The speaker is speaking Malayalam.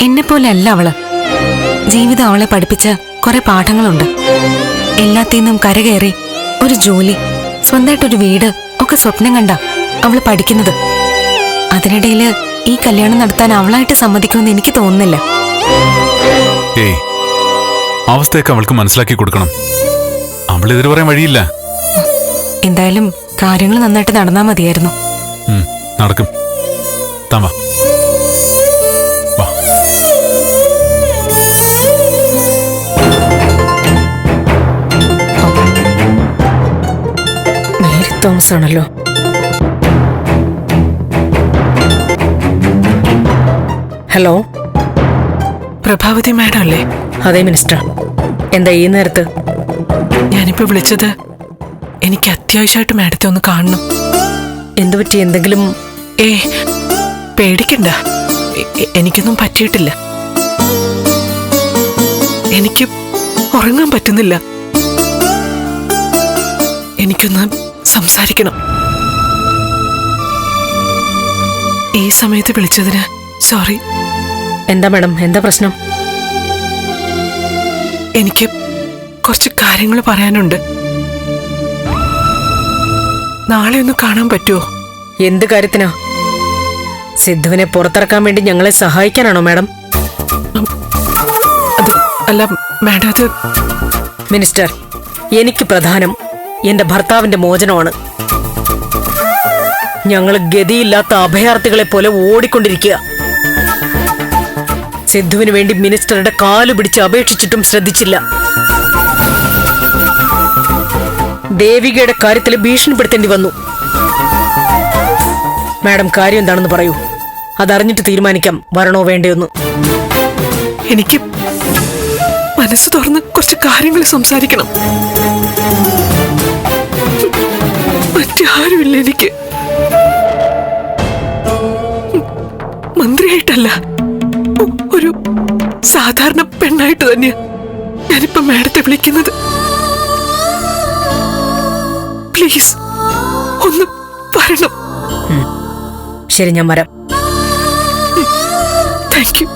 എന്നെ പോലെ അല്ല അവൾ. ജീവിതം അവളെ പഠിപ്പിച്ച കുറെ പാഠങ്ങളുണ്ട്. എല്ലാത്തിന്നും കരകയറി ഒരു ജോലി സ്വന്തമായിട്ടൊരു വീട് ഒക്കെ സ്വപ്നം കണ്ട അവൾ പഠിക്കുന്നത്. അതിനിടയിൽ ഈ കല്യാണം നടത്താൻ അവളായിട്ട് സമ്മതിക്കുമെന്ന് എനിക്ക് തോന്നുന്നില്ല. ഏയ് അവസ്ഥയൊക്കെ അവൾക്ക് മനസ്സിലാക്കി കൊടുക്കണം. അവൾ എതിര് പറയാൻ വഴിയില്ല. എന്തായാലും കാര്യങ്ങൾ നന്നായിട്ട് നടന്നാ മതിയായിരുന്നു. ഉം, നടക്കും. താൻ തോമസ് ആണല്ലോ ഹലോ? പ്രഭാവതി മാഡം അല്ലേ അതെ മിനിസ്റ്റർ. എന്താ ഈ നേരത്ത്? ഞാനിപ്പോ വിളിച്ചത് എനിക്ക് അത്യാവശ്യമായിട്ട് മാഡത്തെ ഒന്ന് കാണണം. എന്തു പറ്റി? എന്തെങ്കിലും ഏ പേടിക്കണ്ട. എനിക്കൊന്നും പറ്റിയിട്ടില്ല. എനിക്ക് ഉറങ്ങാൻ പറ്റുന്നില്ല. എനിക്കൊന്ന് സംസാരിക്കണം. ഈ സമയത്ത് വിളിച്ചതിന് സോറി. എന്താ മാഡം? എന്താ പ്രശ്നം? എനിക്ക് കുറച്ച് കാര്യങ്ങൾ പറയാനുണ്ട്. നാളെ ഒന്ന് കാണാൻ പറ്റുമോ എന്ത് കാര്യത്തിനാ? സിദ്ധുവിനെ പുറത്തിറക്കാൻ വേണ്ടി ഞങ്ങളെ സഹായിക്കാനാണോ മാഡം? അല്ല മാഡം അത് മിനിസ്റ്റർ എനിക്ക് പ്രധാനം എന്റെ ഭർത്താവിന്റെ മോചനമാണ്. ഞങ്ങൾ ഗതിയില്ലാത്ത അഭയാർത്ഥികളെ പോലെ ഓടിക്കൊണ്ടിരിക്കുക. സിദ്ധുവിന് വേണ്ടി മിനിസ്റ്ററുടെ കാലു പിടിച്ച് അപേക്ഷിച്ചിട്ടും ശ്രദ്ധിച്ചില്ല. ദേവികയുടെ കാര്യത്തിൽ ഭീഷണിപ്പെടുത്തേണ്ടി വന്നു. മാഡം കാര്യം എന്താണെന്ന് പറയൂ. അതറിഞ്ഞിട്ട് തീരുമാനിക്കാം വരണോ വേണ്ടയെന്ന്. എനിക്ക് മനസ്സ് തുറന്ന് കുറച്ച് കാര്യങ്ങൾ സംസാരിക്കണം. എനിക്ക് മന്ത്രിയായിട്ടല്ല ഒരു സാധാരണ പെണ്ണായിട്ട് തന്നെയാ ഞാനിപ്പോ മാഡത്തെ വിളിക്കുന്നത്. പ്ലീസ് ഒന്ന് പറയണം ശരി ഞാൻ വരാം. Thank you.